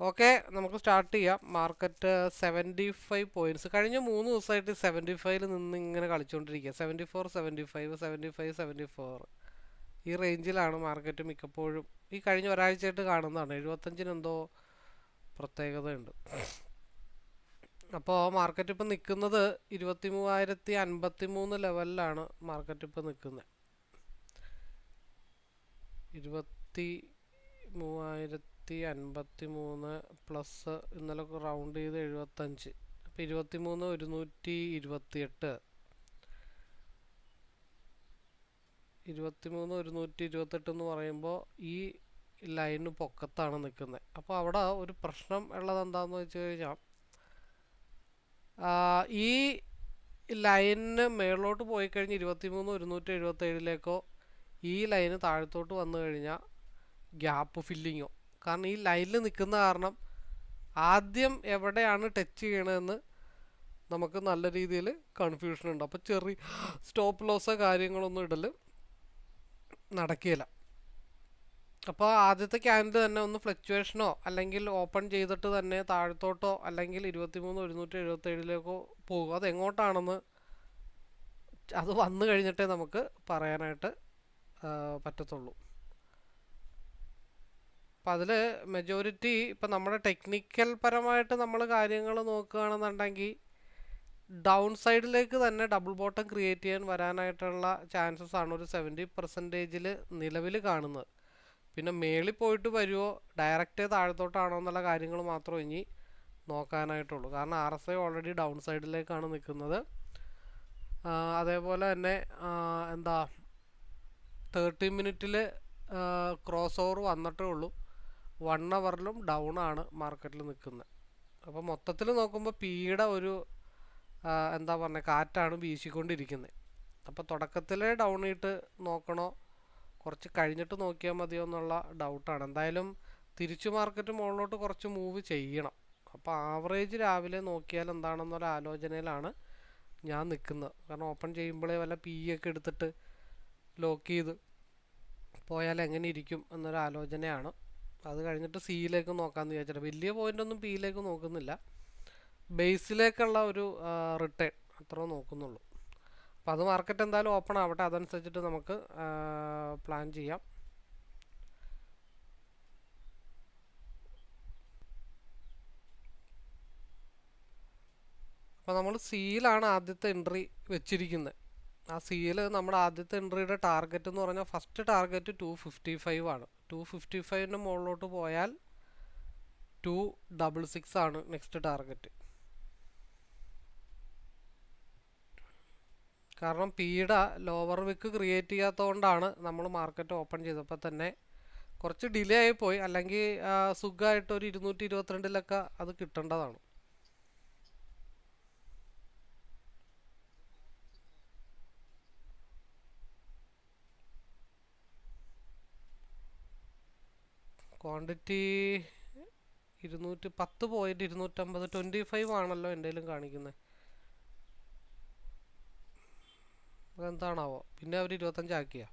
Okay നമുക്ക് start ചെയ്യാം. Market seventy five points കഴിഞ്ഞ മൂന്ന് ദിവസമായിട്ട് സെവന്റി ഫൈവിൽ നിന്ന് ഇങ്ങനെ കളിച്ചുകൊണ്ടിരിക്കുക seventy four seventy five seventy five seventy four ഈ റേഞ്ചിലാണ് മാർക്കറ്റ് മിക്കപ്പോഴും. ഈ കഴിഞ്ഞ ഒരാഴ്ചയായിട്ട് കാണുന്നതാണ്. എഴുപത്തഞ്ചിന് എന്തോ പ്രത്യേകതയുണ്ട്. അപ്പോൾ മാർക്കറ്റ് ഇപ്പോൾ നിൽക്കുന്നത് ഇരുപത്തി മൂവായിരത്തി അൻപത്തി മൂന്ന് ലെവലിലാണ് മാർക്കറ്റ് ഇപ്പോൾ നിൽക്കുന്നത് ഇരുപത്തി മൂവായിരത്തി അൻപത്തി മൂന്ന് പ്ലസ് ഇന്നലെ റൗണ്ട് ചെയ്ത് എഴുപത്തഞ്ച്. അപ്പം ഇരുപത്തി മൂന്ന് ഒരുന്നൂറ്റി ഇരുപത്തിയെട്ട് ഇരുപത്തി മൂന്ന് ഒരുന്നൂറ്റി ഇരുപത്തെട്ട് എന്ന് പറയുമ്പോൾ ഈ ലൈന് പൊക്കത്താണ് നിൽക്കുന്നത് അപ്പോൾ അവിടെ ഒരു പ്രശ്നം ഉള്ളത് എന്താണെന്ന് വെച്ച് കഴിഞ്ഞാൽ ഈ ലൈനിന് മേളിലോട്ട് പോയി കഴിഞ്ഞ് ഇരുപത്തി മൂന്ന് ഒരുന്നൂറ്റി എഴുപത്തേഴിലേക്കോ ഈ ലൈന് താഴത്തോട്ട് വന്നു കഴിഞ്ഞാൽ ഗ്യാപ്പ് ഫില്ലിങ്ങോ കാരണം ഈ ലൈനിൽ നിൽക്കുന്ന കാരണം ആദ്യം എവിടെയാണ് ടച്ച് ചെയ്യണതെന്ന് നമുക്ക് നല്ല രീതിയിൽ കൺഫ്യൂഷൻ ഉണ്ട്. അപ്പോൾ ചെറിയ സ്റ്റോപ്പ് ലോസോ കാര്യങ്ങളൊന്നും ഇടൽ നടക്കില്ല അപ്പോൾ ആദ്യത്തെ ക്യാൻഡിൽ തന്നെ ഒന്ന് ഫ്ലക്ച്വേഷനോ അല്ലെങ്കിൽ ഓപ്പൺ ചെയ്തിട്ട് തന്നെ താഴത്തോട്ടോ അല്ലെങ്കിൽ ഇരുപത്തി മൂന്ന് ഒരുന്നൂറ്റി എഴുപത്തേഴിലേക്കോ പോകും. അത് എങ്ങോട്ടാണെന്ന് അത് വന്നു കഴിഞ്ഞിട്ടേ നമുക്ക് പറയാനായിട്ട് പറ്റത്തുള്ളൂ. അപ്പം അതിൽ മെജോറിറ്റി ഇപ്പം നമ്മുടെ ടെക്നിക്കൽ പരമായിട്ട് നമ്മൾ കാര്യങ്ങൾ നോക്കുകയാണെന്നുണ്ടെങ്കിൽ ഡൗൺ സൈഡിലേക്ക് തന്നെ ഡബിൾ ബോട്ടം ക്രിയേറ്റ് ചെയ്യാൻ വരാനായിട്ടുള്ള ചാൻസസ് ആണ് ഒരു സെവന്റി പെർസെന്റേജിൽ നിലവിൽ കാണുന്നത്. പിന്നെ മേളിൽ പോയിട്ട് വരുമോ ഡയറക്റ്റ് താഴത്തോട്ടാണോ എന്നുള്ള കാര്യങ്ങൾ മാത്രമേ ഇനി നോക്കാനായിട്ടുള്ളൂ. കാരണം R S I already down സൈഡിലേക്കാണ് നിൽക്കുന്നത് അതേപോലെ തന്നെ എന്താ തേർട്ടി മിനിറ്റിൽ ക്രോസ് ഓവർ വന്നിട്ടേ ഉള്ളൂ. വൺ അവറിലും ഡൗൺ ആണ് മാർക്കറ്റിൽ നിൽക്കുന്നത്. അപ്പോൾ മൊത്തത്തിൽ നോക്കുമ്പോൾ പിയുടെ ഒരു എന്താ പറഞ്ഞത് കാറ്റാണ് വീശിക്കൊണ്ടിരിക്കുന്നത്. അപ്പോൾ തുടക്കത്തിൽ ഡൗൺ ഇട്ട് നോക്കണോ കുറച്ച് കഴിഞ്ഞിട്ട് നോക്കിയാൽ മതിയോ എന്നുള്ള ഡൗട്ടാണ് എന്തായാലും തിരിച്ചു മാർക്കറ്റ് മുകളിലോട്ട് കുറച്ച് മൂവ് ചെയ്യണം. അപ്പോൾ ആവറേജ് രാവിലെ നോക്കിയാൽ എന്താണെന്നൊരു ആലോചനയിലാണ് ഞാൻ നിൽക്കുന്നത്. കാരണം ഓപ്പൺ ചെയ്യുമ്പോഴേ വല്ല പി ഒക്കെ എടുത്തിട്ട് ലോക്ക് ചെയ്ത് പോയാൽ എങ്ങനെ ഇരിക്കും എന്നൊരു ആലോചനയാണ്. അത് കഴിഞ്ഞിട്ട് സിയിലേക്ക് നോക്കാമെന്ന് വിചാരിച്ചിട്ട്. വലിയ പോയിന്റ് ഒന്നും പിയിലേക്ക് നോക്കുന്നില്ല. ബേസിലേക്കുള്ള ഒരു റിട്ടേൺ അത്ര നോക്കുന്നുള്ളൂ. അപ്പോൾ അത് മാർക്കറ്റ് എന്തായാലും ഓപ്പൺ ആവട്ടെ. അതനുസരിച്ചിട്ട് നമുക്ക് പ്ലാൻ ചെയ്യാം. അപ്പോൾ നമ്മൾ സിയിലാണ് ആദ്യത്തെ എൻട്രി വെച്ചിരിക്കുന്നത് ആ സിയിൽ നമ്മുടെ ആദ്യത്തെ എൻട്രിയുടെ ടാർഗറ്റ് എന്ന് പറഞ്ഞാൽ first target two fifty five ആണ്. ടു ഫിഫ്റ്റി ഫൈവിന്റെ മുകളിലോട്ട് പോയാൽ ടു ഡബിൾ സിക്സ് ആണ് നെക്സ്റ്റ് ടാർഗറ്റ് കാരണം പീഡ ലോവർ വിക്ക് ക്രിയേറ്റ് ചെയ്യാത്തതുകൊണ്ടാണ് നമ്മൾ മാർക്കറ്റ് ഓപ്പൺ ചെയ്തപ്പോൾ തന്നെ കുറച്ച് ഡിലേ ആയിപ്പോയി പോയി. അല്ലെങ്കിൽ സുഖമായിട്ട് ഒരു ഇരുന്നൂറ്റി ഇരുപത്തിരണ്ടിലൊക്കെ അത് കിട്ടേണ്ടതാണ്. ക്വാണ്ടിറ്റി ഇരുന്നൂറ്റി പത്ത് പോയിന്റ് ഇരുന്നൂറ്റമ്പത് ട്വന്റി ഫൈവ് ആണല്ലോ എന്തെങ്കിലും കാണിക്കുന്നത് അതെന്താണാവോ? പിന്നെ അവർ ഇരുപത്തഞ്ചാക്കിയ.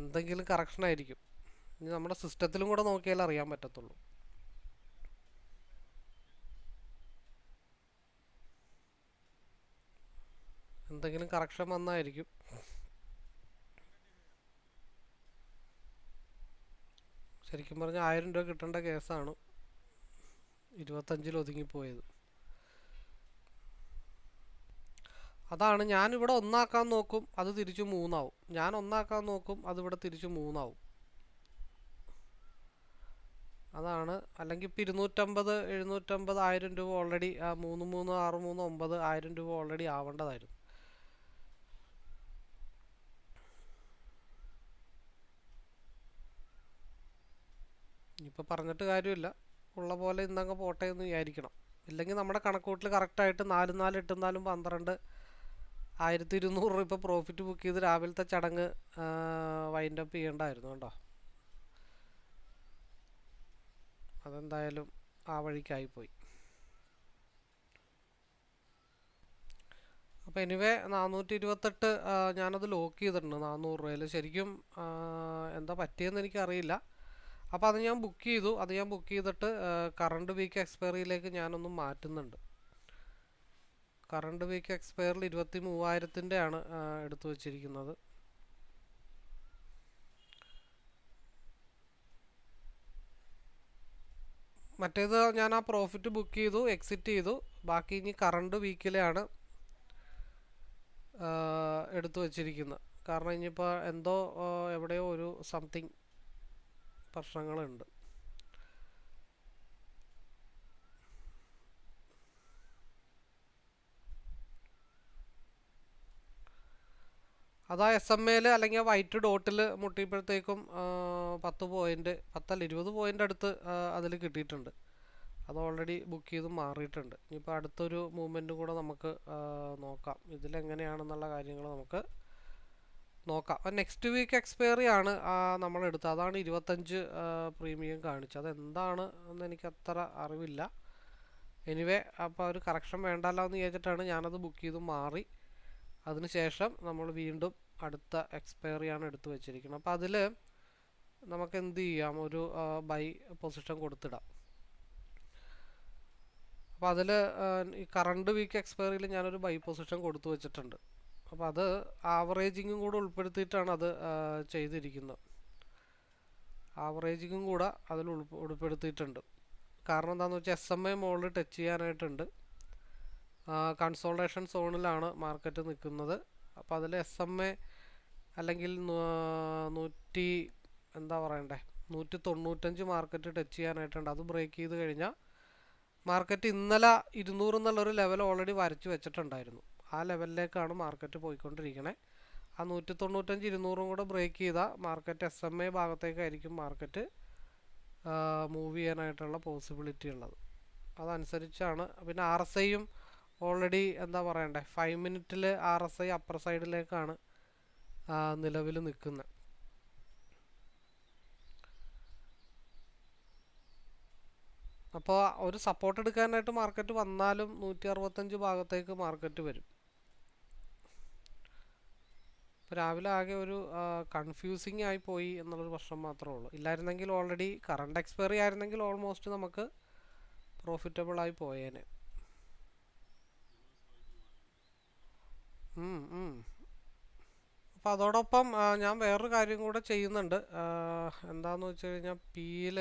എന്തെങ്കിലും കറക്ഷൻ ആയിരിക്കും. ഇനി നമ്മുടെ സിസ്റ്റത്തിലും കൂടെ നോക്കിയാൽ അറിയാൻ പറ്റത്തുള്ളൂ. എന്തെങ്കിലും കറക്ഷൻ വന്നായിരിക്കും. ശരിക്കും പറഞ്ഞ ആയിരം രൂപ കിട്ടേണ്ട കേസാണ്. ഇരുപത്തഞ്ചിൽ ഒതുങ്ങിപ്പോയത്. അതാണ് ഞാനിവിടെ ഒന്നാക്കാൻ നോക്കും അത് തിരിച്ചു മൂന്നാവും. ഞാൻ ഒന്നാക്കാൻ നോക്കും അതിവിടെ തിരിച്ചു മൂന്നാവും. അതാണ്. അല്ലെങ്കിൽ ഇപ്പം ഇരുന്നൂറ്റമ്പത് എഴുന്നൂറ്റമ്പത് ആയിരം രൂപ ഓൾറെഡി മൂന്ന് മൂന്ന് ആറ് മൂന്ന് ഒമ്പത് ആയിരം രൂപ ഓൾറെഡി ആവേണ്ടതായിരുന്നു. ഇനിയിപ്പോൾ പറഞ്ഞിട്ട് കാര്യമില്ല. ഉള്ള പോലെ ഇന്നങ്ങ് പോട്ടെ എന്ന് വിചാരിക്കണം. ഇല്ലെങ്കിൽ നമ്മുടെ കണക്കൂട്ടിൽ കറക്റ്റായിട്ട് നാല് നാല് എട്ടുന്നാലും പന്ത്രണ്ട് ആയിരത്തി ഇരുന്നൂറ് രൂപ ഇപ്പോൾ പ്രോഫിറ്റ് ബുക്ക് ചെയ്ത് രാവിലത്തെ ചടങ്ങ് വൈൻഡ് അപ്പ് ചെയ്യേണ്ടായിരുന്നു കേട്ടോ. അതെന്തായാലും ആ വഴിക്കായിപ്പോയി അപ്പോൾ എനിവേ നാനൂറ്റി ഇരുപത്തെട്ട് ഞാനത് ലോക്ക് ചെയ്തിട്ടുണ്ട് നാനൂറ് രൂപയിൽ ശരിക്കും എന്താ പറ്റിയെന്ന് എനിക്കറിയില്ല. അപ്പോൾ അത് ഞാൻ ബുക്ക് ചെയ്തു. അത് ഞാൻ ബുക്ക് ചെയ്തിട്ട് കറണ്ട് വീക്ക് എക്സ്പയറിയിലേക്ക് ഞാനൊന്ന് മാറ്റുന്നുണ്ട്. കറണ്ട് വീക്ക് എക്സ്പയറിൽ ഇരുപത്തി മൂവായിരത്തിന്റെ ആണ് എടുത്തു വച്ചിരിക്കുന്നത്. മറ്റേത് ഞാൻ ആ പ്രോഫിറ്റ് ബുക്ക് ചെയ്തു എക്സിറ്റ് ചെയ്തു. ബാക്കി ഇനി കറണ്ട് വീക്കിലെയാണ് എടുത്തു വച്ചിരിക്കുന്നത്. കാരണം ഇനിയിപ്പോൾ എന്തോ എവിടെയോ ഒരു സംതിങ് പ്രശ്നങ്ങളുണ്ട് അതാ എസ് എം എയിൽ അല്ലെങ്കിൽ വൈറ്റ് ഡോട്ടിൽ മുട്ടിയപ്പോഴത്തേക്കും പത്ത് പോയിന്റ് പത്തല്ല ഇരുപത് പോയിന്റ് അടുത്ത് അതിൽ കിട്ടിയിട്ടുണ്ട്. അത് ഓൾറെഡി ബുക്ക് ചെയ്ത് മാറിയിട്ടുണ്ട്. ഇനിയിപ്പോൾ അടുത്തൊരു മൂവ്മെന്റും കൂടെ നമുക്ക് നോക്കാം. ഇതിലെങ്ങനെയാണെന്നുള്ള കാര്യങ്ങൾ നമുക്ക് നോക്കാം. നെക്സ്റ്റ് വീക്ക് എക്സ്പയറി ആണ് നമ്മൾ എടുത്തത് അതാണ് ഇരുപത്തഞ്ച് പ്രീമിയം കാണിച്ചത്. അതെന്താണ് എന്ന് എനിക്ക് അത്ര അറിവില്ല. എനിവേ അപ്പോൾ ഒരു കറക്ഷൻ വേണ്ടല്ലോ എന്ന് വിചാരിച്ചിട്ടാണ് ഞാനത് ബുക്ക് ചെയ്ത് മാറി. അതിനുശേഷം നമ്മൾ വീണ്ടും അടുത്ത എക്സ്പയറി ആണ് എടുത്തു വെച്ചിരിക്കുന്നത്. അപ്പോൾ അതിൽ നമുക്ക് എന്ത് ചെയ്യാം? ഒരു ബൈ പൊസിഷൻ കൊടുത്തിടാം. അപ്പോൾ അതിൽ ഈ കറണ്ട് വീക്ക് എക്സ്പയറിയിൽ ഞാനൊരു ബൈ പൊസിഷൻ കൊടുത്തു വെച്ചിട്ടുണ്ട്. അപ്പോൾ അത് ആവറേജിങ്ങും കൂടെ ഉൾപ്പെടുത്തിയിട്ടാണ് അത് ചെയ്തിരിക്കുന്നത്. ആവറേജിങ്ങും കൂടെ അതിൽ ഉൾപ്പെ- ഉൾപ്പെടുത്തിയിട്ടുണ്ട്. കാരണം എന്താണെന്ന് വെച്ചാൽ എസ് എം ഐ മുകളിൽ ടച്ച് ചെയ്യാനായിട്ടുണ്ട്. കൺസോൾട്ടേഷൻ സോണിലാണ് മാർക്കറ്റ് നിൽക്കുന്നത്. അപ്പോൾ അതിൽ എസ് എം എ അല്ലെങ്കിൽ നൂറ്റി എന്താ പറയണ്ടേ നൂറ്റി തൊണ്ണൂറ്റഞ്ച് മാർക്കറ്റ് ടച്ച് ചെയ്യാനായിട്ടുണ്ട്. അത് ബ്രേക്ക് ചെയ്ത് കഴിഞ്ഞാൽ മാർക്കറ്റ് ഇന്നലെ ഇരുന്നൂറ് എന്നുള്ളൊരു ലെവൽ ഓൾറെഡി വരച്ച് വെച്ചിട്ടുണ്ടായിരുന്നു. ആ ലെവലിലേക്കാണ് മാർക്കറ്റ് പോയിക്കൊണ്ടിരിക്കണേ. ആ നൂറ്റി തൊണ്ണൂറ്റഞ്ച് ഇരുന്നൂറും കൂടെ ബ്രേക്ക് ചെയ്താൽ മാർക്കറ്റ് എസ് എം എ ഭാഗത്തേക്കായിരിക്കും മാർക്കറ്റ് മൂവ് ചെയ്യാനായിട്ടുള്ള പോസിബിലിറ്റി ഉള്ളത്. അതനുസരിച്ചാണ്. പിന്നെ ആർ എസ് ഐയും ഓൾറെഡി എന്താ പറയണ്ടേ ഫൈവ് മിനിറ്റിൽ ആർ എസ് ഐ അപ്പർ സൈഡിലേക്കാണ് നിലവിൽ നിൽക്കുന്നത് അപ്പോൾ ഒരു സപ്പോർട്ട് എടുക്കാനായിട്ട് മാർക്കറ്റ് വന്നാലും നൂറ്റി അറുപത്തഞ്ച് ഭാഗത്തേക്ക് മാർക്കറ്റ് വരും. ഇപ്പോൾ രാവിലെ ആകെ ഒരു കൺഫ്യൂസിങ് ആയി പോയി എന്നുള്ളൊരു പ്രശ്നം മാത്രമേ ഉള്ളൂ. ഇല്ലായിരുന്നെങ്കിൽ ഓൾറെഡി കറണ്ട് എക്സ്പയറി ആയിരുന്നെങ്കിൽ ഓൾമോസ്റ്റ് നമുക്ക് പ്രോഫിറ്റബിൾ ആയി പോയേനെ. അപ്പം അതോടൊപ്പം ഞാൻ വേറൊരു കാര്യം കൂടെ ചെയ്യുന്നുണ്ട്. എന്താണെന്ന് വെച്ച് കഴിഞ്ഞാൽ പീൽ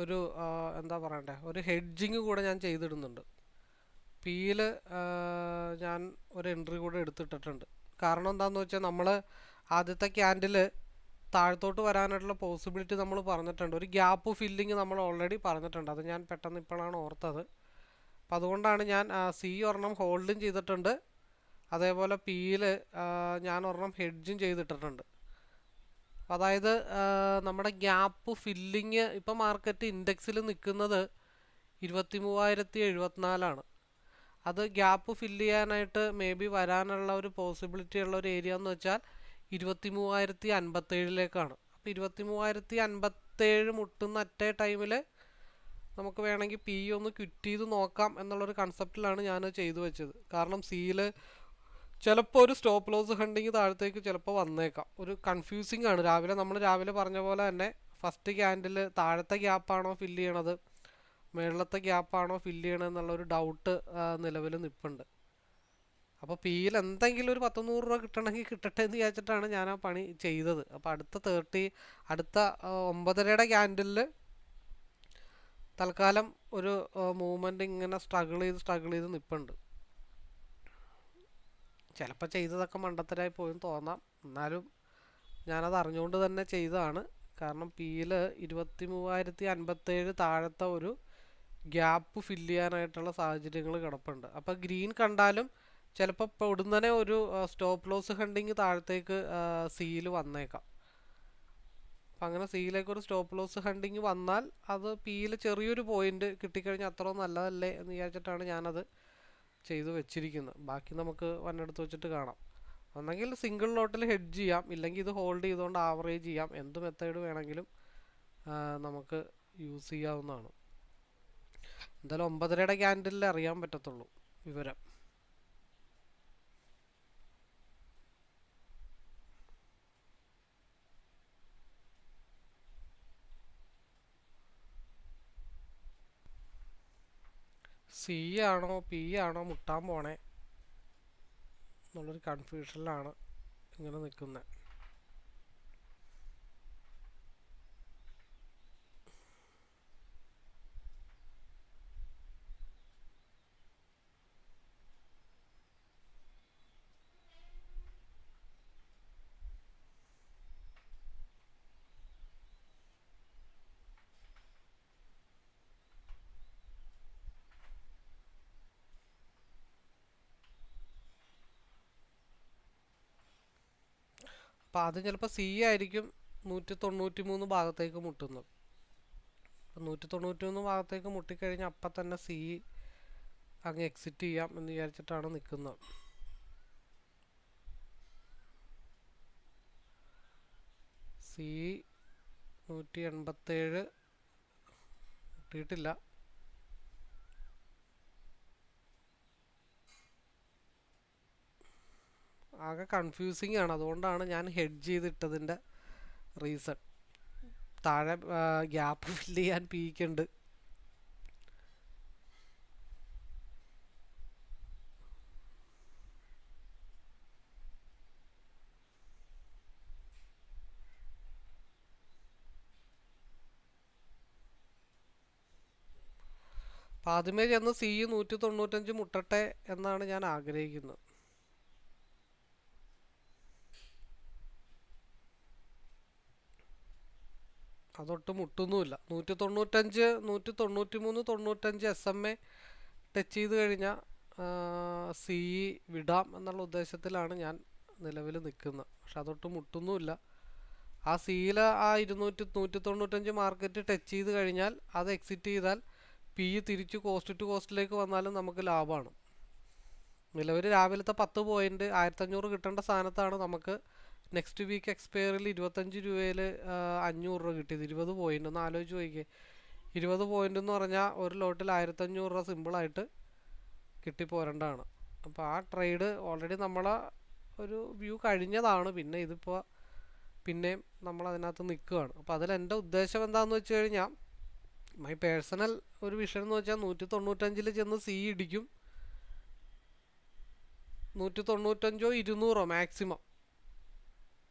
ഒരു എന്താ പറയണ്ടേ ഒരു ഹെഡ്ജിങ് കൂടെ ഞാൻ ചെയ്തിടുന്നുണ്ട്. പിയിൽ ഞാൻ ഒരു എൻട്രി കൂടെ എടുത്തിട്ടിട്ടുണ്ട്. കാരണം എന്താണെന്ന് വെച്ചാൽ നമ്മൾ ആദ്യത്തെ ക്യാൻഡിൽ താഴത്തോട്ട് വരാനായിട്ടുള്ള പോസിബിലിറ്റി നമ്മൾ പറഞ്ഞിട്ടുണ്ട്. ഒരു ഗ്യാപ്പ് ഫില്ലിങ് നമ്മൾ ഓൾറെഡി പറഞ്ഞിട്ടുണ്ട്. അത് ഞാൻ പെട്ടെന്ന് ഇപ്പോഴാണ് ഓർത്തത്. അപ്പം അതുകൊണ്ടാണ് ഞാൻ സി ഒരെണ്ണം ഹോൾഡും ചെയ്തിട്ടുണ്ട്. അതേപോലെ പിയിൽ ഞാൻ ഒരെണ്ണം ഹെഡ്ജും ചെയ്തിട്ടിട്ടുണ്ട്. അതായത് നമ്മുടെ ഗ്യാപ്പ് ഫില്ലിങ് ഇപ്പം മാർക്കറ്റ് ഇൻഡെക്സിൽ നിൽക്കുന്നത് ഇരുപത്തി മൂവായിരത്തി എഴുപത്തിനാലാണ്. അത് ഗ്യാപ്പ് ഫില്ല് ചെയ്യാനായിട്ട് മേ ബി വരാനുള്ള ഒരു പോസിബിലിറ്റി ഉള്ള ഒരു ഏരിയ എന്ന് വെച്ചാൽ ഇരുപത്തി മൂവായിരത്തി അൻപത്തേഴിലേക്കാണ് അപ്പോൾ ഇരുപത്തി മൂവായിരത്തി അൻപത്തേഴ് മുട്ടുന്ന അറ്റേ ടൈമിൽ നമുക്ക് വേണമെങ്കിൽ പി ഒന്ന് ക്വിറ്റ് ചെയ്ത് നോക്കാം എന്നുള്ളൊരു കൺസെപ്റ്റിലാണ് ഞാൻ ചെയ്തു വെച്ചത്. കാരണം സിയിൽ ചിലപ്പോൾ ഒരു സ്റ്റോപ്പ് ലോസ് ഹണ്ടിങ് താഴത്തേക്ക് ചിലപ്പോൾ വന്നേക്കാം. ഒരു കൺഫ്യൂസിങ് ആണ്. രാവിലെ നമ്മൾ രാവിലെ പറഞ്ഞ പോലെ തന്നെ ഫസ്റ്റ് ക്യാൻഡിൽ താഴത്തെ ഗ്യാപ്പാണോ ഫില്ല് ചെയ്യണത്? മുകളിലത്തെ ഗ്യാപ്പാണോ ഫില്ല് ചെയ്യണത് എന്നുള്ള ഒരു ഡൗട്ട് നിലവിൽ നിൽപ്പുണ്ട് അപ്പോൾ പിയിൽ എന്തെങ്കിലും ഒരു പത്ത് നൂറ് രൂപ കിട്ടണമെങ്കിൽ കിട്ടട്ടെ എന്ന് വിചാരിച്ചിട്ടാണ് ഞാൻ ആ പണി ചെയ്തത്. അപ്പോൾ അടുത്ത തേർട്ടി അടുത്ത ഒമ്പതരയുടെ ക്യാൻഡിലിൽ തൽക്കാലം ഒരു മൂവ്മെന്റ് ഇങ്ങനെ സ്ട്രഗിൾ ചെയ്ത് സ്ട്രഗിൾ ചെയ്ത് നിൽപ്പുണ്ട് ചിലപ്പോൾ ചെയ്തതൊക്കെ മണ്ടത്തരായി പോയെന്ന് തോന്നാം. എന്നാലും ഞാനത് അറിഞ്ഞുകൊണ്ട് തന്നെ ചെയ്തതാണ്. കാരണം പിയിൽ ഇരുപത്തി മൂവായിരത്തി അൻപത്തേഴ് താഴത്തെ ഒരു ഗ്യാപ്പ് ഫില്ല് ചെയ്യാനായിട്ടുള്ള സാഹചര്യങ്ങൾ കിടപ്പുണ്ട്. അപ്പോൾ ഗ്രീൻ കണ്ടാലും ചിലപ്പോൾ ഇപ്പോൾ ഉടനെ ഒരു സ്റ്റോപ്പ് ലോസ് ഹണ്ടിങ് താഴത്തേക്ക് സീൽ വന്നേക്കാം. അപ്പം അങ്ങനെ സീയിലേക്ക് ഒരു സ്റ്റോപ്പ് ലോസ് ഹണ്ടിങ് വന്നാൽ അത് പിയിൽ ചെറിയൊരു പോയിന്റ് കിട്ടിക്കഴിഞ്ഞാൽ അത്ര നല്ലതല്ലേ എന്ന് വിചാരിച്ചിട്ടാണ് ഞാനത് ചെയ്തു വെച്ചിരിക്കുന്നത് ബാക്കി നമുക്ക് വന്നെടുത്ത് വെച്ചിട്ട് കാണാം. ഒന്നെങ്കിൽ സിംഗിൾ ലോട്ടിൽ ഹെഡ് ചെയ്യാം. ഇല്ലെങ്കിൽ ഇത് ഹോൾഡ് ചെയ്തുകൊണ്ട് ആവറേജ് ചെയ്യാം. എന്ത് മെത്തേഡ് വേണമെങ്കിലും നമുക്ക് യൂസ് ചെയ്യാവുന്നതാണ്. എന്തായാലും ഒമ്പതരയുടെ ക്യാൻഡിലിൽ അറിയാൻ പറ്റത്തുള്ളൂ വിവരം. സി ആണോ പി ആണോ മുട്ടാൻ പോണേ. എന്നുള്ളൊരു കൺഫ്യൂഷനിലാണ് ഇങ്ങനെ നിൽക്കുന്നത് അപ്പോൾ അത് ചിലപ്പോൾ സി ആയിരിക്കും നൂറ്റി തൊണ്ണൂറ്റി മൂന്ന് ഭാഗത്തേക്ക് മുട്ടുന്നത്. അപ്പം നൂറ്റി തൊണ്ണൂറ്റി മൂന്ന് ഭാഗത്തേക്ക് മുട്ടിക്കഴിഞ്ഞാൽ അപ്പം തന്നെ സി അങ്ങ് എക്സിറ്റ് ചെയ്യാം എന്ന് വിചാരിച്ചിട്ടാണ് നിൽക്കുന്നത് സി നൂറ്റി എൺപത്തേഴ് മുട്ടിയിട്ടില്ല. ആകെ കൺഫ്യൂസിങ് ആണ്. അതുകൊണ്ടാണ് ഞാൻ ഹെഡ് ചെയ്തിട്ടതിന്റെ റീസൺ താഴെ ഗ്യാപ്പ് ഫില്ല് ചെയ്യാൻ പീക്കുണ്ട് അപ്പം ആദ്യമേ ചെന്ന് സി നൂറ്റി തൊണ്ണൂറ്റഞ്ച് മുട്ടട്ടെ എന്നാണ് ഞാൻ ആഗ്രഹിക്കുന്നത്. അതൊട്ട് മുട്ടുന്നുമില്ല. നൂറ്റി തൊണ്ണൂറ്റഞ്ച് നൂറ്റി തൊണ്ണൂറ്റി മൂന്ന് തൊണ്ണൂറ്റഞ്ച് എസ് എം എ ടച്ച് ചെയ്ത് കഴിഞ്ഞാൽ സി ഇ വിടാം എന്നുള്ള ഉദ്ദേശത്തിലാണ് ഞാൻ നിലവിൽ നിൽക്കുന്നത്. പക്ഷെ അതൊട്ട് മുട്ടുന്നുമില്ല. ആ സിയിൽ ആ ഇരുന്നൂറ്റി നൂറ്റി തൊണ്ണൂറ്റഞ്ച് മാർക്കറ്റ് ടച്ച് ചെയ്ത് കഴിഞ്ഞാൽ അത് എക്സിറ്റ് ചെയ്താൽ പി ഇ തിരിച്ച് കോസ്റ്റ് ടു കോസ്റ്റിലേക്ക് വന്നാലും നമുക്ക് ലാഭമാണ്. നിലവിൽ രാവിലത്തെ പത്ത് പോയിന്റ് ആയിരത്തഞ്ഞൂറ് കിട്ടേണ്ട സ്ഥാനത്താണ് നമുക്ക് നെക്സ്റ്റ് വീക്ക് എക്സ്പയറിൽ ഇരുപത്തഞ്ച് രൂപയിൽ അഞ്ഞൂറ് രൂപ കിട്ടിയത് ഇരുപത് പോയിന്റ് ഒന്ന് ആലോചിച്ച് നോക്കിയേ ഇരുപത് പോയിന്റ് എന്ന് പറഞ്ഞാൽ ഒരു ലോട്ടിൽ ആയിരത്തഞ്ഞൂറ് രൂപ സിമ്പിളായിട്ട് കിട്ടിപ്പോരേണ്ടതാണ് അപ്പോൾ ആ ട്രേഡ് ഓൾറെഡി നമ്മളെ ഒരു വ്യൂ കഴിഞ്ഞതാണ്. പിന്നെ ഇതിപ്പോൾ പിന്നെയും നമ്മൾ അതിനകത്ത് നിൽക്കുകയാണ്. അപ്പോൾ അതിൽ എന്റെ ഉദ്ദേശം എന്താണെന്ന് വെച്ച് കഴിഞ്ഞാൽ മൈ പേഴ്സണൽ ഒരു വിഷൻ എന്ന് വെച്ചാൽ നൂറ്റി തൊണ്ണൂറ്റഞ്ചിൽ ചെന്ന് സി ഇടിക്കും. നൂറ്റി തൊണ്ണൂറ്റഞ്ചോ ഇരുന്നൂറോ മാക്സിമം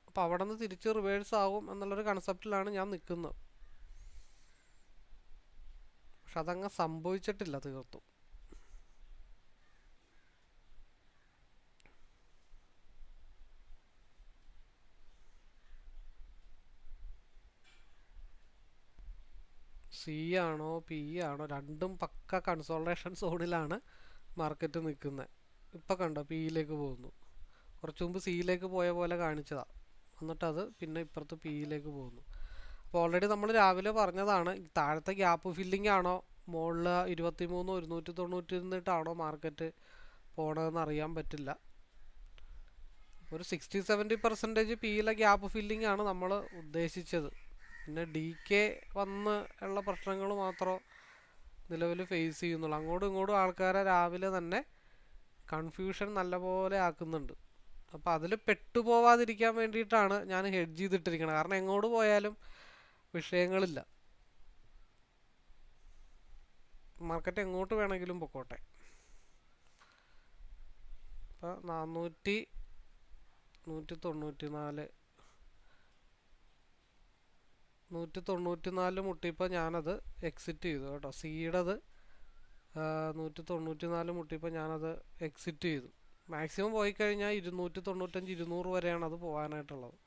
അപ്പോൾ അവിടെ നിന്ന് തിരിച്ച് റിവേഴ്സ് ആകും എന്നുള്ളൊരു കൺസെപ്റ്റിലാണ് ഞാൻ നിൽക്കുന്നത് പക്ഷെ അതങ്ങ് സംഭവിച്ചിട്ടില്ല തീർത്തും. സി ആണോ പി ആണോ രണ്ടും പക്ക കൺസോൾട്ടേഷൻ സോണിലാണ് മാർക്കറ്റ് നിൽക്കുന്നത് ഇപ്പം കണ്ടോ പിയിലേക്ക് പോകുന്നു. കുറച്ച് മുമ്പ് സിയിലേക്ക് പോയ പോലെ കാണിച്ചതാ. എന്നിട്ട് അത് പിന്നെ ഇപ്പുറത്ത് പിയിലേക്ക് പോകുന്നു. അപ്പോൾ ഓൾറെഡി നമ്മൾ രാവിലെ പറഞ്ഞതാണ് താഴത്തെ ഗ്യാപ്പ് ഫില്ലിംഗ് ആണോ മുകളിൽ ഇരുപത്തി മൂന്ന് ഒരുന്നൂറ്റി തൊണ്ണൂറ്റി ഇരുന്നിട്ടാണോ മാർക്കറ്റ് പോണതെന്ന് അറിയാൻ പറ്റില്ല. ഒരു സിക്സ്റ്റി സെവന്റി പെർസെന്റേജ് പിയിലെ ഗ്യാപ്പ് ഫില്ലിംഗ് ആണ് നമ്മൾ ഉദ്ദേശിച്ചത്. പിന്നെ ഡി കെ വന്ന് ഉള്ള പ്രശ്നങ്ങൾ മാത്രം നിലവിൽ ഫേസ് ചെയ്യുന്നുള്ളൂ. അങ്ങോട്ടും ഇങ്ങോട്ടും ആൾക്കാരെ രാവിലെ തന്നെ കൺഫ്യൂഷൻ നല്ലപോലെ ആക്കുന്നുണ്ട്. അപ്പോൾ അതിൽ പെട്ടുപോവാതിരിക്കാൻ വേണ്ടിയിട്ടാണ് ഞാൻ ഹെഡ്ജ് ചെയ്തിട്ടിരിക്കുന്നത് കാരണം എങ്ങോട്ട് പോയാലും വിഷയങ്ങളില്ല. മാർക്കറ്റ് എങ്ങോട്ട് വേണമെങ്കിലും പൊക്കോട്ടെ. ഇപ്പോൾ നാനൂറ്റി നൂറ്റി തൊണ്ണൂറ്റി നാല് നൂറ്റി തൊണ്ണൂറ്റി നാല് മുട്ടിയപ്പോൾ ഞാനത് എക്സിറ്റ് ചെയ്തു കേട്ടോ. സീഡത് നൂറ്റി തൊണ്ണൂറ്റി നാല് മുട്ടിയപ്പോൾ ഞാനത് എക്സിറ്റ് ചെയ്തു. മാക്സിമം പോയി കഴിഞ്ഞാൽ ഇരുന്നൂറ്റി തൊണ്ണൂറ്റഞ്ച് ഇരുന്നൂറ് വരെയാണ് അത് പോകാനായിട്ടുള്ളത്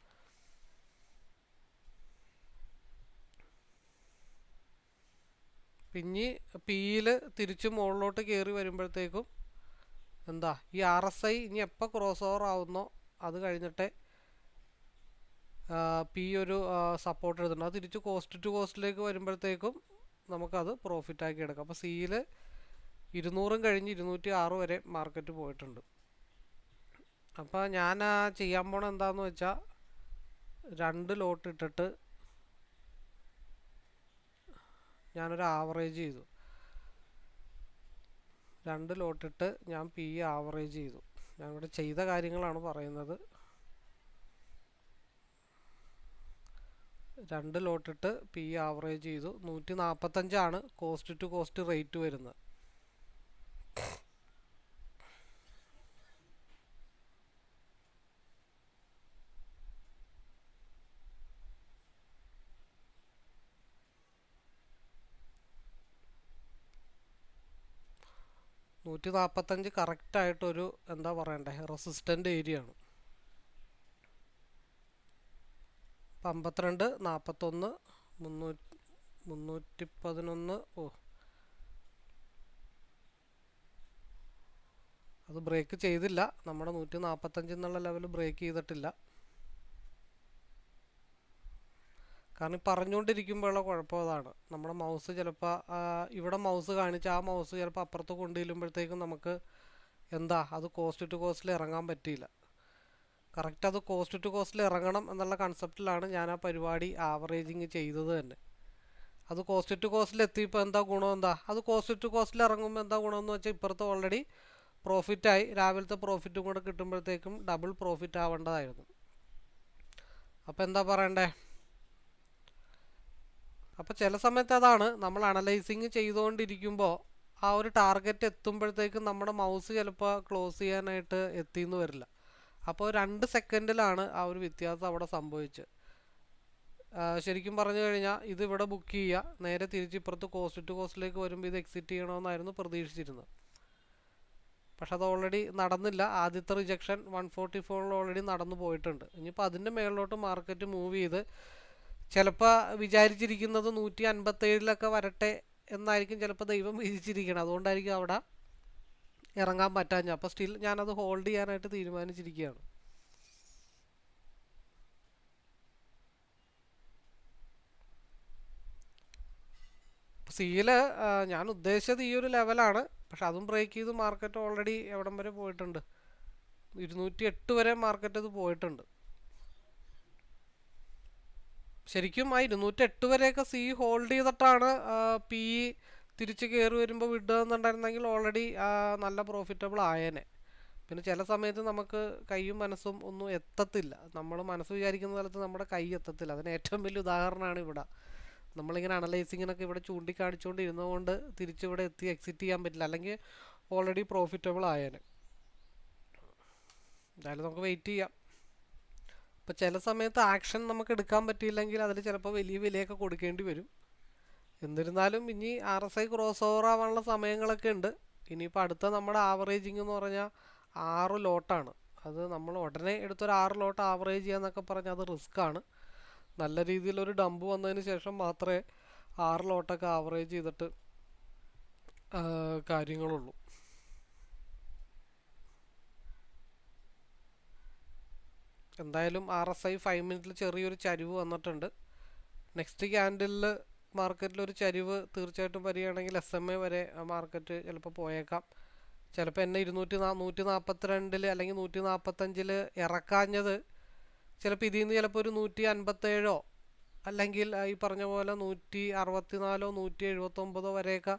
പിന്നെ പിയിൽ തിരിച്ച് മുകളിലോട്ട് കയറി വരുമ്പോഴത്തേക്കും എന്താ ഈ ആർ എസ് ഐ ഇനി എപ്പോൾ ക്രോസ് ഓവർ ആവുന്നോ അത് കഴിഞ്ഞിട്ട് പി ഒരു സപ്പോർട്ട് എടുത്തിട്ടുണ്ട്. അത് തിരിച്ച് കോസ്റ്റ് ടു കോസ്റ്റിലേക്ക് വരുമ്പോഴത്തേക്കും നമുക്കത് പ്രോഫിറ്റ് ആക്കി എടുക്കാം. അപ്പോൾ സിയിൽ ഇരുന്നൂറും കഴിഞ്ഞ് ഇരുന്നൂറ്റി ആറ് വരെ മാർക്കറ്റ് പോയിട്ടുണ്ട്. അപ്പോൾ ഞാൻ ചെയ്യാൻ പോണ എന്താണെന്ന് വെച്ചാൽ രണ്ട് ലോട്ട് ഇട്ടിട്ട് ഞാനൊരു ആവറേജ് ചെയ്തു. രണ്ട് ലോട്ടിട്ട് ഞാൻ പി ആവറേജ് ചെയ്തു. ഞാൻ ഇവിടെ ചെയ്ത കാര്യങ്ങളാണ് പറയുന്നത്. രണ്ട് ലോട്ടിട്ട് പി ആവറേജ് ചെയ്തു. നൂറ്റി നാൽപ്പത്തഞ്ചാണ് കോസ്റ്റ് ടു കോസ്റ്റ് റേറ്റ് വരുന്നത്. നൂറ്റി നാൽപ്പത്തഞ്ച് കറക്റ്റായിട്ടൊരു എന്താ പറയണ്ടേ റെസിസ്റ്റന്റ് ഏരിയ ആണ്. അമ്പത്തിരണ്ട് നാൽപ്പത്തൊന്ന് മുന്നൂറ്റി മുന്നൂറ്റി പതിനൊന്ന് ഓ. അത് ബ്രേക്ക് ചെയ്തില്ല. നമ്മുടെ നൂറ്റി നാൽപ്പത്തഞ്ച് എന്നുള്ള ലെവൽ ബ്രേക്ക് ചെയ്തിട്ടില്ല. കാരണം പറഞ്ഞുകൊണ്ടിരിക്കുമ്പോഴുള്ള കുഴപ്പം അതാണ്. നമ്മുടെ മൗസ് ചിലപ്പോൾ ഇവിടെ മൗസ് കാണിച്ച് ആ മൗസ് ചിലപ്പോൾ അപ്പുറത്ത് കൊണ്ടുചെല്ലുമ്പോഴത്തേക്കും നമുക്ക് എന്താ അത് കോസ്റ്റ് ടു കോസ്റ്റിൽ ഇറങ്ങാൻ പറ്റിയില്ല. കറക്റ്റ് അത് കോസ്റ്റ് ടു കോസ്റ്റിൽ ഇറങ്ങണം എന്നുള്ള കൺസെപ്റ്റിലാണ് ഞാൻ ആ പരിപാടി ആവറേജിങ് ചെയ്തത് തന്നെ. അത് കോസ്റ്റ് ടു കോസ്റ്റിൽ എത്തിയപ്പോൾ എന്താ ഗുണം എന്താ? അത് കോസ്റ്റ് ടു കോസ്റ്റിൽ ഇറങ്ങുമ്പോൾ എന്താ ഗുണമെന്ന് വെച്ചാൽ ഇപ്പുറത്ത് ഓൾറെഡി പ്രോഫിറ്റായി രാവിലത്തെ പ്രോഫിറ്റും കൂടെ കിട്ടുമ്പോഴത്തേക്കും ഡബിൾ പ്രോഫിറ്റ് ആവേണ്ടതായിരുന്നു. അപ്പോൾ എന്താ പറയണ്ടേ? അപ്പോൾ ചില സമയത്ത് അതാണ് നമ്മൾ അനലൈസിങ് ചെയ്തുകൊണ്ടിരിക്കുമ്പോൾ ആ ഒരു ടാർഗറ്റ് എത്തുമ്പോഴത്തേക്കും നമ്മുടെ മൗസ് ചിലപ്പോൾ ക്ലോസ് ചെയ്യാനായിട്ട് എത്തിയെന്ന് വരില്ല. അപ്പോൾ രണ്ട് സെക്കൻഡിലാണ് ആ ഒരു വ്യത്യാസം അവിടെ സംഭവിച്ചത്. ശരിക്കും പറഞ്ഞു കഴിഞ്ഞാൽ ഇത് ഇവിടെ ബുക്ക് ചെയ്യുക നേരെ തിരിച്ച് ഇപ്പുറത്ത് കോസ്റ്റ് ടു കോസ്റ്റിലേക്ക് വരുമ്പോൾ ഇത് എക്സിറ്റ് ചെയ്യണമെന്നായിരുന്നു പ്രതീക്ഷിച്ചിരുന്നത്. പക്ഷെ അത് ഓൾറെഡി നടന്നില്ല. ആദ്യത്തെ റിജക്ഷൻ വൺ ഫോർട്ടി ഫോറിൽ ഓൾറെഡി നടന്നു പോയിട്ടുണ്ട്. ഇനിയിപ്പോൾ അതിന്റെ മേളിലോട്ട് മാർക്കറ്റ് മൂവ് ചെയ്ത് ചിലപ്പോൾ വിചാരിച്ചിരിക്കുന്നത് നൂറ്റി അൻപത്തേഴിലൊക്കെ വരട്ടെ എന്നായിരിക്കും ചിലപ്പോൾ ദൈവം വിധിച്ചിരിക്കണം അതുകൊണ്ടായിരിക്കും അവിടെ ഇറങ്ങാൻ പറ്റാഞ്ഞ അപ്പോൾ സ്റ്റിൽ ഞാനത് ഹോൾഡ് ചെയ്യാനായിട്ട് തീരുമാനിച്ചിരിക്കുകയാണ്. സീൽ ഞാൻ ഉദ്ദേശിച്ചത് ഈ ഒരു ലെവലാണ്. പക്ഷെ അതും ബ്രേക്ക് ചെയ്ത് മാർക്കറ്റ് ഓൾറെഡി എവിടം വരെ പോയിട്ടുണ്ട്. ഇരുന്നൂറ്റി എട്ട് വരെ മാർക്കറ്റ് അത് പോയിട്ടുണ്ട്. ശരിക്കും ആ ഇരുന്നൂറ്റി എട്ട് വരെയൊക്കെ സി ഹോൾഡ് ചെയ്തിട്ടാണ് പി ഇ തിരിച്ച് കയറി വരുമ്പോൾ വിടുക എന്നുണ്ടായിരുന്നെങ്കിൽ ഓൾറെഡി നല്ല പ്രോഫിറ്റബിൾ ആയേനെ. പിന്നെ ചില സമയത്ത് നമുക്ക് കൈയും മനസ്സും ഒന്നും എത്തത്തില്ല. നമ്മൾ മനസ്സ് വിചാരിക്കുന്ന സ്ഥലത്ത് നമ്മുടെ കൈ എത്തത്തില്ല. അതിന് ഏറ്റവും വലിയ ഉദാഹരണമാണ് ഇവിടെ. നമ്മളിങ്ങനെ അനലൈസിങ്ങിനൊക്കെ ഇവിടെ ചൂണ്ടിക്കാണിച്ചുകൊണ്ടിരുന്നതുകൊണ്ട് തിരിച്ചിവിടെ എത്തി എക്സിറ്റ് ചെയ്യാൻ പറ്റില്ല. അല്ലെങ്കിൽ ഓൾറെഡി പ്രോഫിറ്റബിൾ ആയേനെ. എന്തായാലും നമുക്ക് വെയിറ്റ് ചെയ്യാം. അപ്പോൾ ചില സമയത്ത് ആക്ഷൻ നമുക്ക് എടുക്കാൻ പറ്റിയില്ലെങ്കിൽ അതിൽ ചിലപ്പോൾ വലിയ വിലയൊക്കെ കൊടുക്കേണ്ടി വരും. എന്നിരുന്നാലും ഇനി R S I cross over ആവാനുള്ള സമയങ്ങളൊക്കെ ഉണ്ട്. ഇനിയിപ്പോൾ അടുത്ത നമ്മുടെ ആവറേജിങ് എന്ന് പറഞ്ഞാൽ ആറ് ലോട്ടാണ് അത് നമ്മൾ ഉടനെ എടുത്തൊരു ആറ് ലോട്ട് ആവറേജ് ചെയ്യാന്നൊക്കെ പറഞ്ഞാൽ അത് റിസ്ക് ആണ്. നല്ല രീതിയിലൊരു ഡമ്പ് വന്നതിന് ശേഷം മാത്രമേ ആറ് ലോട്ടൊക്കെ ആവറേജ് ചെയ്തിട്ട് കാര്യങ്ങളുള്ളൂ. എന്തായാലും ആർ എസ് ഐ ഫൈവ് മിനിറ്റിൽ ചെറിയൊരു ചരിവ് വന്നിട്ടുണ്ട്. നെക്സ്റ്റ് ക്യാൻഡിലിൽ മാർക്കറ്റിൽ ഒരു ചരിവ് തീർച്ചയായിട്ടും വരികയാണെങ്കിൽ എസ് എം എ വരെ മാർക്കറ്റ് ചിലപ്പോൾ പോയേക്കാം. ചിലപ്പോൾ എന്നെ ഇരുന്നൂറ്റി നാ നൂറ്റി നാൽപ്പത്തിരണ്ടിൽ അല്ലെങ്കിൽ നൂറ്റി നാൽപ്പത്തഞ്ചിൽ ഇറക്കാഞ്ഞത് ചിലപ്പോൾ ഇതിൽ നിന്ന് ചിലപ്പോൾ ഒരു നൂറ്റി അൻപത്തേഴോ അല്ലെങ്കിൽ ഈ പറഞ്ഞ പോലെ നൂറ്റി അറുപത്തിനാലോ നൂറ്റി എഴുപത്തൊമ്പതോ വരെയൊക്കെ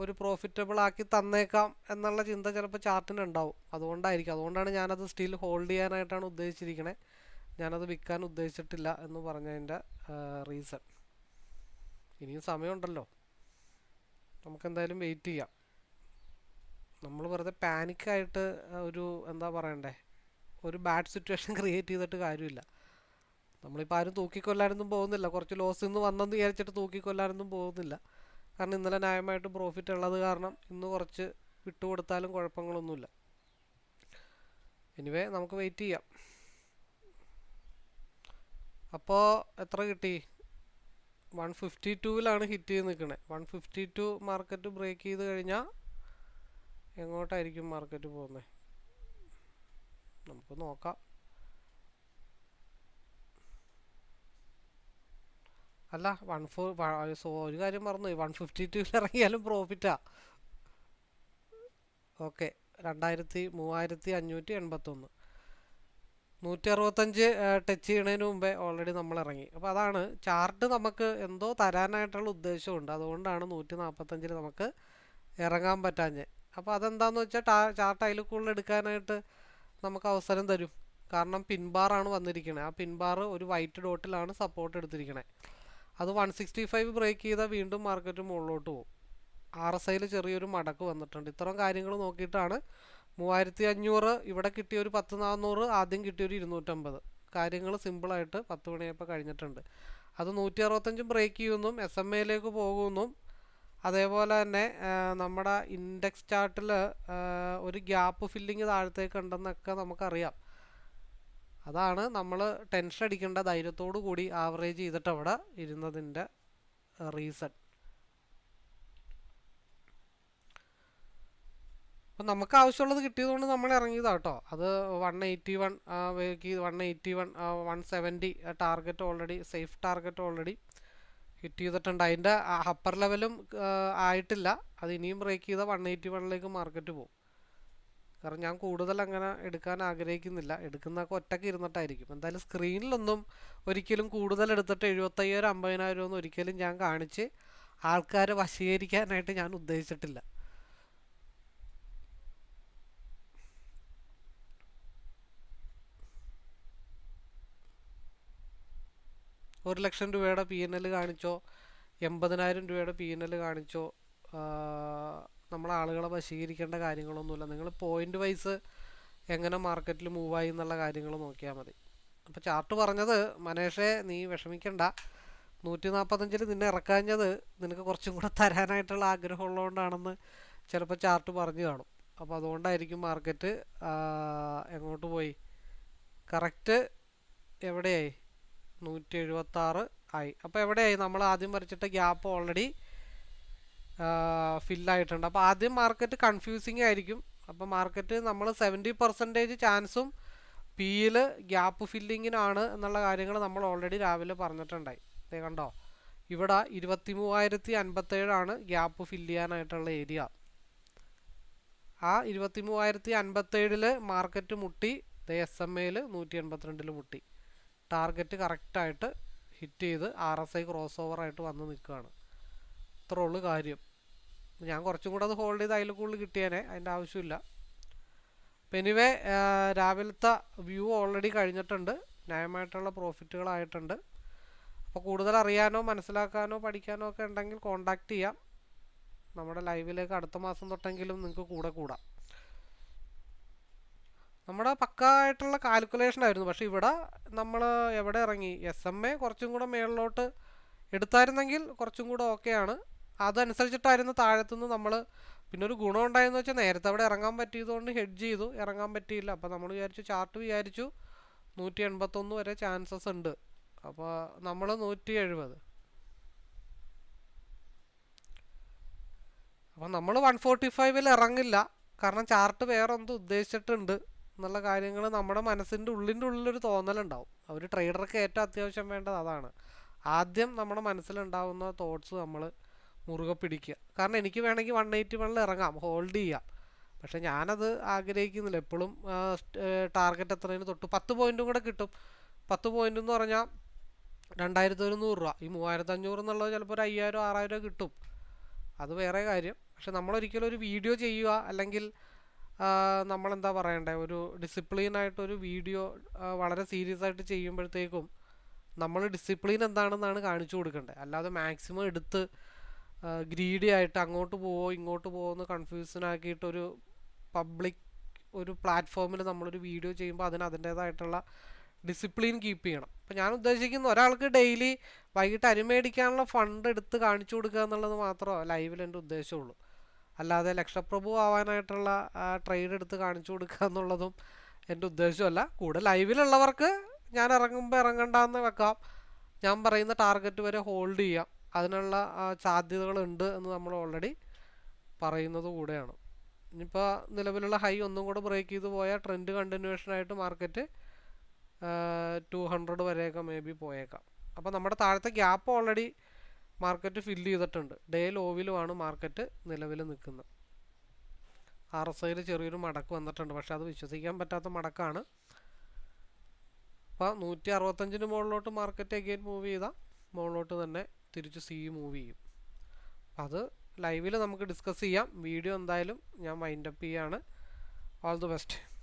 ഒരു പ്രോഫിറ്റബിൾ ആക്കി തന്നേക്കാം എന്നുള്ള ചിന്ത ചിലപ്പോൾ ചാർട്ടിന് ഉണ്ടാവും അതുകൊണ്ടായിരിക്കും. അതുകൊണ്ടാണ് ഞാനത് സ്റ്റിൽ ഹോൾഡ് ചെയ്യാനായിട്ടാണ് ഉദ്ദേശിച്ചിരിക്കണേ. ഞാനത് വിൽക്കാൻ ഉദ്ദേശിച്ചിട്ടില്ല എന്ന് പറഞ്ഞതിന്റെ റീസൺ ഇനിയും സമയമുണ്ടല്ലോ. നമുക്ക് എന്തായാലും വെയിറ്റ് ചെയ്യാം. നമ്മൾ വെറുതെ പാനിക്കായിട്ട് ഒരു എന്താ പറയണ്ടേ ഒരു ബാഡ് സിറ്റുവേഷൻ ക്രിയേറ്റ് ചെയ്തിട്ട് കാര്യമില്ല. നമ്മളിപ്പോൾ ആരും തൂക്കിക്കൊല്ലാനൊന്നും പോകുന്നില്ല. കുറച്ച് ലോസ് നിന്ന് വന്നെന്ന് വിചാരിച്ചിട്ട് തൂക്കിക്കൊല്ലാനൊന്നും പോകുന്നില്ല. കാരണം ഇന്നലെ ന്യായമായിട്ട് പ്രോഫിറ്റ് ഉള്ളത് കാരണം ഇന്ന് കുറച്ച് വിട്ടുകൊടുത്താലും കുഴപ്പങ്ങളൊന്നുമില്ല. എനിവേ നമുക്ക് വെയിറ്റ് ചെയ്യാം. അപ്പോൾ എത്ര കിട്ടി? വൺ ഫിഫ്റ്റി ടൂവിലാണ് ഹിറ്റ് ചെയ്ത് നിൽക്കുന്നത് one fifty two market break ചെയ്ത് കഴിഞ്ഞാൽ എങ്ങോട്ടായിരിക്കും മാർക്കറ്റ് പോകുന്നത് നമുക്ക് നോക്കാം. അല്ല വൺ ഫോർ സോ ഒരു കാര്യം മറന്നു വൺ ഫിഫ്റ്റി ടൂവിൽ ഇറങ്ങിയാലും പ്രോഫിറ്റാ ഓക്കെ രണ്ടായിരത്തി മൂവായിരത്തി അഞ്ഞൂറ്റി എൺപത്തൊന്ന്. നൂറ്റി അറുപത്തഞ്ച് ടച്ച് ചെയ്യണതിന് മുമ്പേ ഓൾറെഡി നമ്മൾ ഇറങ്ങി. അപ്പോൾ അതാണ് ചാർട്ട് നമുക്ക് എന്തോ തരാനായിട്ടുള്ള ഉദ്ദേശമുണ്ട് അതുകൊണ്ടാണ് നൂറ്റി നാൽപ്പത്തഞ്ചിൽ നമുക്ക് ഇറങ്ങാൻ പറ്റാഞ്ഞ് അപ്പോൾ അതെന്താണെന്ന് വെച്ചാൽ ടാ ചാർട്ട് അതിൽ കൂടുതൽ എടുക്കാനായിട്ട് നമുക്ക് അവസരം തരും. കാരണം പിൻബാറാണ് വന്നിരിക്കുന്നത് ആ പിൻബാർ ഒരു വൈറ്റ് ഡോട്ടിലാണ് സപ്പോർട്ട് എടുത്തിരിക്കുന്നത് അത് വൺ സിക്സ്റ്റി ഫൈവ് ബ്രേക്ക് ചെയ്താൽ വീണ്ടും മാർക്കറ്റ് മുകളിലോട്ട് പോകും ആർ എസ് ഐയിൽ ചെറിയൊരു മടക്ക് വന്നിട്ടുണ്ട്. ഇത്തരം കാര്യങ്ങൾ നോക്കിയിട്ടാണ് മൂവായിരത്തി അഞ്ഞൂറ് ഇവിടെ കിട്ടിയ ഒരു പത്ത് നാന്നൂറ് ആദ്യം കിട്ടിയ ഒരു ഇരുന്നൂറ്റമ്പത്. കാര്യങ്ങൾ സിമ്പിളായിട്ട് പത്ത് മണിയപ്പോൾ കഴിഞ്ഞിട്ടുണ്ട്. അത് നൂറ്റി അറുപത്തഞ്ചും ബ്രേക്ക് ചെയ്യുമെന്നും എസ് എം എയിലേക്ക് പോകുമെന്നും അതേപോലെ തന്നെ നമ്മുടെ ഇൻഡെക്സ് ചാർട്ടിൽ ഒരു ഗ്യാപ്പ് ഫില്ലിങ് താഴത്തേക്ക് ഉണ്ടെന്നൊക്കെ നമുക്കറിയാം. അതാണ് നമ്മൾ ടെൻഷൻ അടിക്കേണ്ട ധൈര്യത്തോടു കൂടി ആവറേജ് ചെയ്തിട്ട് അവിടെ ഇരുന്നതിന്റെ റീസൺ അപ്പം നമുക്ക് ആവശ്യമുള്ളത് കിട്ടിയതുകൊണ്ട് നമ്മൾ ഇറങ്ങിയതാണ് കേട്ടോ. അത് one eighty one one eighty one one seventy target already safe target already hit ചെയ്തിട്ടുണ്ട് അതിന്റെ അപ്പർ ലെവലും ആയിട്ടില്ല. അത് ഇനിയും ബ്രേക്ക് ചെയ്താൽ വൺ എയ്റ്റി വണ്ണിലേക്ക് മാർക്കറ്റ് പോകും കാരണം ഞാൻ കൂടുതൽ അങ്ങനെ എടുക്കാൻ ആഗ്രഹിക്കുന്നില്ല. എടുക്കുന്നതൊക്കെ ഒറ്റയ്ക്ക് ഇരുന്നിട്ടായിരിക്കും. എന്തായാലും സ്ക്രീനിലൊന്നും ഒരിക്കലും കൂടുതൽ എടുത്തിട്ട് എഴുപത്തയ്യായിരം അമ്പതിനായിരം ഒന്നും ഒരിക്കലും ഞാൻ കാണിച്ച് ആൾക്കാരെ വശീകരിക്കാനായിട്ട് ഞാൻ ഉദ്ദേശിച്ചിട്ടില്ല. ഒരു ലക്ഷം രൂപയുടെ പി എൻ എൽ കാണിച്ചോ? എൺപതിനായിരം രൂപയുടെ പി എൻ എൽ കാണിച്ചോ? നമ്മൾ ആളുകളെ വശീകരിക്കേണ്ട കാര്യങ്ങളൊന്നുമില്ല. നിങ്ങൾ പോയിന്റ് വൈസ് എങ്ങനെ മാർക്കറ്റിൽ മൂവായി എന്നുള്ള കാര്യങ്ങൾ നോക്കിയാൽ മതി. അപ്പോൾ ചാർട്ട് പറഞ്ഞത് മനേഷേ നീ വിഷമിക്കണ്ട. നൂറ്റി നാൽപ്പത്തഞ്ചിൽ നിന്നെ ഇറക്കാഞ്ഞത് നിനക്ക് കുറച്ചും കൂടെ തരാനായിട്ടുള്ള ആഗ്രഹമുള്ളതുകൊണ്ടാണെന്ന് ചിലപ്പോൾ ചാർട്ട് പറഞ്ഞു കാണും. അപ്പോൾ അതുകൊണ്ടായിരിക്കും മാർക്കറ്റ് എങ്ങോട്ട് പോയി? കറക്റ്റ് എവിടെയായി? നൂറ്റി എഴുപത്താറ് ആയി. അപ്പോൾ എവിടെയായി? നമ്മൾ ആദ്യം വരച്ചിട്ട ഗ്യാപ്പ് ഓൾറെഡി ഫില്ലായിട്ടുണ്ട് അപ്പോൾ ആദ്യം മാർക്കറ്റ് കൺഫ്യൂസിങ് ആയിരിക്കും. അപ്പോൾ മാർക്കറ്റ് നമ്മൾ സെവന്റി പെർസെന്റേജ് ചാൻസും പിയിൽ ഗ്യാപ്പ് ഫില്ലിങ്ങിനാണ് എന്നുള്ള കാര്യങ്ങൾ നമ്മൾ ഓൾറെഡി രാവിലെ പറഞ്ഞിട്ടുണ്ടായി. ദേ കണ്ടോ? ഇവിടെ ഇരുപത്തി മൂവായിരത്തി അൻപത്തേഴാണ് ഗ്യാപ്പ് ഫില്ല് ചെയ്യാനായിട്ടുള്ള ഏരിയ ആ ഇരുപത്തി മൂവായിരത്തി അൻപത്തേഴിൽ മാർക്കറ്റ് മുട്ടി. ദേ എസ് എം എയിൽ നൂറ്റി എൺപത്തിരണ്ടിൽ മുട്ടി ടാർഗറ്റ് കറക്റ്റായിട്ട് ഹിറ്റ് ചെയ്ത് ആർ എസ് ഐ ക്രോസ് ഓവറായിട്ട് വന്ന് നിൽക്കുകയാണ്. ഇത്രേ ഉള്ളൂ കാര്യം. ഞാൻ കുറച്ചും കൂടെ അത് ഹോൾഡ് ചെയ്ത് അതിൽ കൂടുതൽ കിട്ടിയേനെ അതിന്റെ ആവശ്യമില്ല. അപ്പം എനിവേ രാവിലത്തെ വ്യൂ ഓൾറെഡി കഴിഞ്ഞിട്ടുണ്ട്. ന്യായമായിട്ടുള്ള പ്രോഫിറ്റുകളായിട്ടുണ്ട് അപ്പോൾ കൂടുതൽ അറിയാനോ മനസ്സിലാക്കാനോ പഠിക്കാനോ ഒക്കെ ഉണ്ടെങ്കിൽ കോണ്ടാക്ട് ചെയ്യാം. നമ്മുടെ ലൈവിലേക്ക് അടുത്ത മാസം തൊട്ടെങ്കിലും നിങ്ങൾക്ക് കൂടെ കൂടാം. നമ്മുടെ പക്കായിട്ടുള്ള കാൽക്കുലേഷൻ ആയിരുന്നു. പക്ഷേ ഇവിടെ നമ്മൾ എവിടെ ഇറങ്ങി? എസ് എം എ കുറച്ചും കൂടെ മേളിലോട്ട് എടുത്തായിരുന്നെങ്കിൽ കുറച്ചും കൂടെ ഓക്കെയാണ് അതനുസരിച്ചിട്ടായിരുന്നു താഴത്തുനിന്ന് നമ്മൾ പിന്നെ ഒരു ഗുണം ഉണ്ടായെന്ന് വെച്ചാൽ നേരത്തെ അവിടെ ഇറങ്ങാൻ പറ്റിയതുകൊണ്ട് ഹെഡ്ജ് ചെയ്തു. ഇറങ്ങാൻ പറ്റിയില്ല. അപ്പോൾ നമ്മൾ വിചാരിച്ചു ചാർട്ട് വിചാരിച്ചു നൂറ്റി എൺപത്തൊന്ന് വരെ ചാൻസസ് ഉണ്ട്. അപ്പോൾ നമ്മൾ നൂറ്റി എഴുപത് അപ്പോൾ നമ്മൾ വൺ ഫോർട്ടി ഫൈവിൽ ഇറങ്ങില്ല. കാരണം ചാർട്ട് വേറെ എന്തോ ഉദ്ദേശിച്ചിട്ടുണ്ട് എന്നുള്ള കാര്യങ്ങൾ നമ്മുടെ മനസ്സിന്റെ ഉള്ളിന്റെ ഉള്ളിലൊരു തോന്നലുണ്ടാവും. ഒരു ട്രേഡർക്ക് ഏറ്റവും അത്യാവശ്യം വേണ്ടത് അതാണ്. ആദ്യം നമ്മുടെ മനസ്സിലുണ്ടാവുന്ന തോട്ട്സ് നമ്മൾ മുറുകെ പിടിക്കുക. കാരണം എനിക്ക് വേണമെങ്കിൽ വൺ എയ്റ്റി വണ്ണിൽ ഇറങ്ങാം. ഹോൾഡ് ചെയ്യാം. പക്ഷെ ഞാനത് ആഗ്രഹിക്കുന്നില്ല. എപ്പോഴും ടാർഗറ്റ് എത്രയും തൊട്ട് പത്ത് പോയിന്റും കൂടെ കിട്ടും. പത്ത് പോയിന്റ് എന്ന് പറഞ്ഞാൽ രണ്ടായിരത്തി ഒരുന്നൂറ് രൂപ. ഈ മൂവായിരത്തി അഞ്ഞൂറ് എന്നുള്ളത് ചിലപ്പോൾ ഒരു അയ്യായിരം ആറായിരം കിട്ടും. അത് വേറെ കാര്യം. പക്ഷെ നമ്മളൊരിക്കലും ഒരു വീഡിയോ ചെയ്യുക അല്ലെങ്കിൽ നമ്മളെന്താ പറയണ്ടേ? ഒരു ഡിസിപ്ലിനായിട്ടൊരു വീഡിയോ വളരെ സീരിയസ് ആയിട്ട് ചെയ്യുമ്പോഴത്തേക്കും നമ്മൾ ഡിസിപ്ലിൻ എന്താണെന്നാണ് കാണിച്ചു കൊടുക്കേണ്ടത് അല്ലാതെ മാക്സിമം എടുത്ത് ഗ്രീഡി ആയിട്ട് അങ്ങോട്ട് പോവോ ഇങ്ങോട്ട് പോവോ എന്ന് കൺഫ്യൂഷൻ ആക്കിയിട്ടൊരു പബ്ലിക് ഒരു പ്ലാറ്റ്ഫോമിൽ നമ്മളൊരു വീഡിയോ ചെയ്യുമ്പോൾ അതിന് അതിന്റേതായിട്ടുള്ള ഡിസിപ്ലിൻ കീപ്പ് ചെയ്യണം. അപ്പം ഞാൻ ഉദ്ദേശിക്കുന്ന ഒരാൾക്ക് ഡെയിലി വൈകിട്ട് അരിമേടിക്കാനുള്ള ഫണ്ട് എടുത്ത് കാണിച്ചു കൊടുക്കുക എന്നുള്ളത് മാത്രമേ ലൈവിൽ എന്റെ ഉദ്ദേശമുള്ളൂ. അല്ലാതെ ലക്ഷപ്രഭു ആവാനായിട്ടുള്ള ട്രേഡ് എടുത്ത് കാണിച്ചു കൊടുക്കുക എന്നുള്ളതും എന്റെ ഉദ്ദേശമല്ല. കൂടെ ലൈവിലുള്ളവർക്ക് ഞാൻ ഇറങ്ങുമ്പോൾ ഇറങ്ങണ്ടെന്ന് വെക്കാം. ഞാൻ പറയുന്ന ടാർഗറ്റ് വരെ ഹോൾഡ് ചെയ്യാം. അതിനുള്ള സാധ്യതകളുണ്ട് എന്ന് നമ്മൾ ഓൾറെഡി പറയുന്നത് കൂടെയാണ്. ഇനിയിപ്പോൾ നിലവിലുള്ള ഹൈ ഒന്നും കൂടെ ബ്രേക്ക് ചെയ്ത് പോയാൽ ട്രെൻഡ് കണ്ടിന്യൂഷൻ ആയിട്ട് മാർക്കറ്റ് ടു ഹൺഡ്രഡ് വരെയൊക്കെ മേ ബി പോയേക്കാം. അപ്പോൾ നമ്മുടെ താഴത്തെ ഗ്യാപ്പ് ഓൾറെഡി മാർക്കറ്റ് ഫില്ല് ചെയ്തിട്ടുണ്ട്. ഡേ ലോവിലുമാണ് മാർക്കറ്റ് നിലവിൽ നിൽക്കുന്നത്. ആർ എസ് ഐയിൽ ചെറിയൊരു മടക്ക് വന്നിട്ടുണ്ട്. പക്ഷെ അത് വിശ്വസിക്കാൻ പറ്റാത്ത മടക്കാണ്. അപ്പോൾ നൂറ്റി അറുപത്തഞ്ചിന് മുകളിലോട്ട് മാർക്കറ്റ് അഗെയിൻ മൂവ് ചെയ്താൽ മുകളിലോട്ട് തന്നെ തിരിച്ച് സി മൂവ് ചെയ്യും. അത് ലൈവിൽ നമുക്ക് ഡിസ്കസ് ചെയ്യാം. വീഡിയോ എന്തായാലും ഞാൻ വൈൻഡപ്പ് ചെയ്യാണ്. All the best